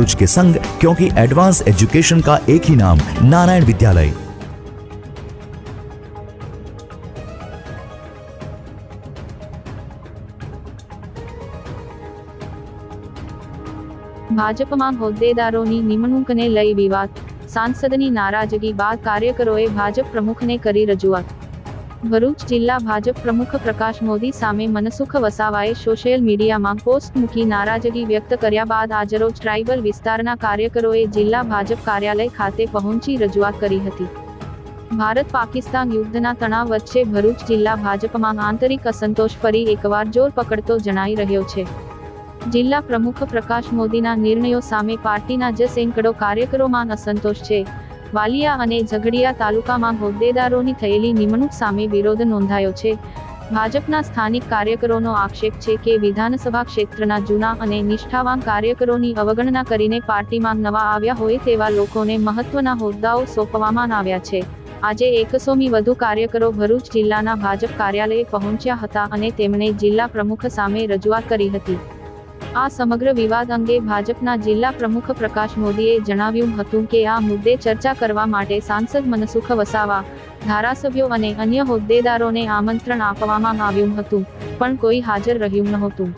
भरूच के संग क्योंकि एडवांस एजुकेशन का एक ही नाम नारायण विद्यालय ભાજપમાં હોદ્દેદારોની નિમણૂકને લઈ વિવાદ સાંસદની નારાજગી બાદ કાર્યકરોએ ભાજપ પ્રમુખને કરી રજૂઆત ભરૂચ જિલ્લા ભાજપ પ્રમુખ પ્રકાશ મોદી સામે મનસુખ વસાવાએ સોશિયલ મીડિયામાં પોસ્ટ મૂકી નારાજગી વ્યક્ત કર્યા બાદ આજરોજ ટ્રાઇબલ વિસ્તારના કાર્યકરોએ જિલ્લા ભાજપ કાર્યાલય ખાતે પહોંચી રજૂઆત કરી હતી. ભારત પાકિસ્તાન યુદ્ધના તણાવ વચ્ચે ભરૂચ જિલ્લા ભાજપમાં આંતરિક અસંતોષ ફરી એકવાર જોર પકડતો જણાઈ રહ્યો છે. જિલ્લા પ્રમુખ પ્રકાશ મોદીના નિર્ણયો સામે પાર્ટીના જ સેંકડો કાર્યકરોમાં અસંતોષ છે. વાલિયા અને ઝઘડિયા તાલુકામાં હોદ્દેદારોની થયેલી નિમણૂક સામે વિરોધ નોંધાયો છે. ભાજપના સ્થાનિક કાર્યકરોનો આક્ષેપ છે કે વિધાનસભા ક્ષેત્રના જૂના અને નિષ્ઠાવાન કાર્યકરોની અવગણના કરીને પાર્ટીમાં નવા આવ્યા હોય તેવા લોકોને મહત્વના હોદ્દાઓ સોંપવામાં આવ્યા છે. આજે એકસોમી વધુ કાર્યકરો ભરૂચ જિલ્લાના ભાજપ કાર્યાલયે પહોંચ્યા હતા અને તેમણે જિલ્લા પ્રમુખ સામે રજૂઆત કરી હતી. આ સમગ્ર વિવાદ અંગે ભાજપના જિલ્લા પ્રમુખ પ્રકાશ મોદીએ જણાવ્યું હતું કે આ મુદ્દે ચર્ચા કરવા માટે સાંસદ મનસુખ વસાવા, ધારાસભ્યો અને અન્ય હોદ્દેદારોને આમંત્રણ આપવામાં આવ્યું હતું, પણ કોઈ હાજર રહ્યું નહોતું.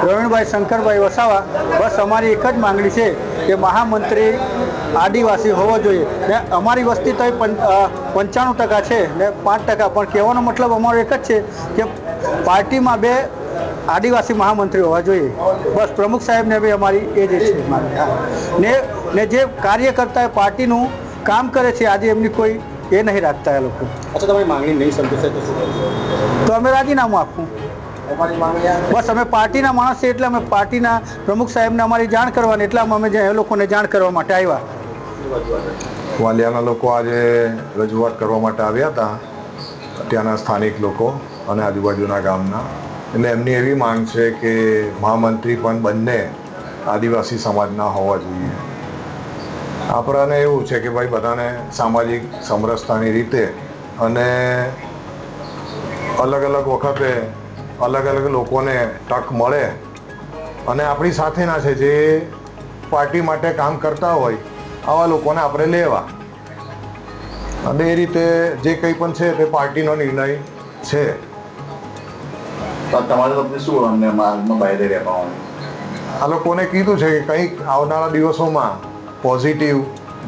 પ્રવીણભાઈ શંકરભાઈ વસાવા, બસ અમારી એક જ માંગણી છે કે મહામંત્રી આદિવાસી હોવો જોઈએ. ને અમારી વસ્તી તો પંચાણું ટકા છે. ને પાંચ ટકા. પણ કહેવાનો મતલબ અમારો એક જ છે કે પાર્ટીમાં બે આદિવાસી મહામંત્રી હોવા જોઈએ. બસ પ્રમુખ સાહેબને બી અમારી એ જ છે ને ને જે કાર્યકર્તા એ પાર્ટીનું કામ કરે છે આજે એમની કોઈ એ નહીં રાખતા એ લોકો. અચ્છા તમારી માંગણી નહીં સંતોષે તો શું તો અમે રાજીનામું આપવું બસ અમે પાર્ટીના માણસ છે એટલે અમે પાર્ટીના પ્રમુખ સાહેબને અમારી જાણ કરવાની એટલામાં અમે જે એ લોકોને જાણ કરવા માટે આવ્યા. વાલિયાના લોકો આજે રજૂઆત કરવા માટે આવ્યા હતા. ત્યાંના સ્થાનિક લોકો અને આજુબાજુના ગામના. એટલે એમની એવી માંગ છે કે મહામંત્રી પણ બંને આદિવાસી સમાજના હોવા જોઈએ. આપણાને એવું છે કે ભાઈ બધાને સામાજિક સમરસતાની રીતે અને અલગ અલગ વખતે અલગ અલગ લોકોને તક મળે અને આપણી સાથેના છે જે પાર્ટી માટે કામ કરતા હોય, આવા લોકોને આપણે લેવા. અને એ રીતે જે કંઈ પણ છે તે પાર્ટીનો નિર્ણય છે. તો તમારે વખતે શું અમને માર્ગમાં આપવાનું આ લોકોને કીધું છે કે કંઈક આવનારા દિવસોમાં પોઝિટિવ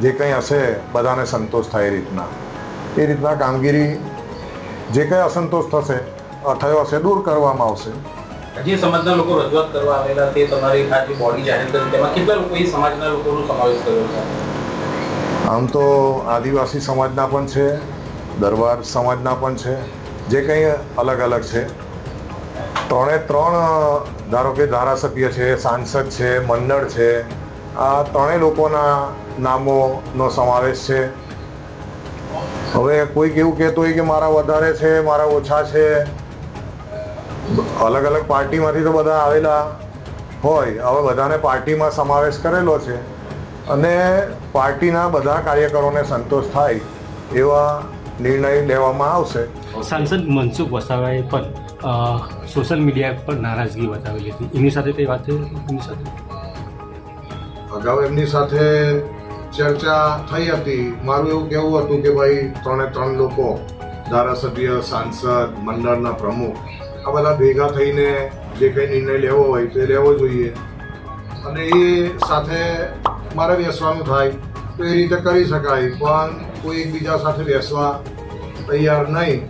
જે કંઈ હશે બધાને સંતોષ થાય એ રીતના. એ રીતના કામગીરી જે કંઈ અસંતોષ થશે થયો હશે દૂર કરવામાં આવશે. જે સમાજના લોકો રજૂઆત કરવા આવેલા તે તમારી આ જે બોડી જાહેર કરી તેમાં કેટલા લોકો એ સમાજના લોકોનો સમાવેશ કર્યો છે? આમ તો આદિવાસી સમાજના પણ છે દરબાર સમાજના પણ છે જે કંઈ અલગ અલગ છે. ત્રણે ત્રણ, ધારો કે ધારાસભ્ય છે, સાંસદ છે, મંડળ છે, આ ત્રણેય લોકોના નામોનો સમાવેશ છે. હવે કોઈક એવું કહેતું હોય કે મારા વધારે છે, મારા ઓછા છે, અલગ અલગ પાર્ટીમાંથી તો બધા આવેલા હોય. હવે બધાને પાર્ટીમાં સમાવેશ કરેલો છે અને પાર્ટીના બધા કાર્યકરોને સંતોષ થાય એવા નિર્ણય લેવામાં આવશે. સાંસદ મનસુખ વસાવાએ પણ સોશિયલ મીડિયા પર નારાજગી બતાવેલી હતી. એની સાથે કઈ વાત થઈ? એની સાથે? અગાઉ એમની સાથે ચર્ચા થઈ હતી. મારું એવું કહેવું હતું કે ભાઈ, ત્રણે ત્રણ લોકો, ધારાસભ્ય, સાંસદ, મંડળના પ્રમુખ, આ બધા ભેગા થઈને જે કંઈ નિર્ણય લેવો હોય તે લેવો જોઈએ. અને એ સાથે મારે બેસવાનું થાય તો એ રીતે કરી શકાય. પણ કોઈ એકબીજા સાથે બેસવા તૈયાર નહીં.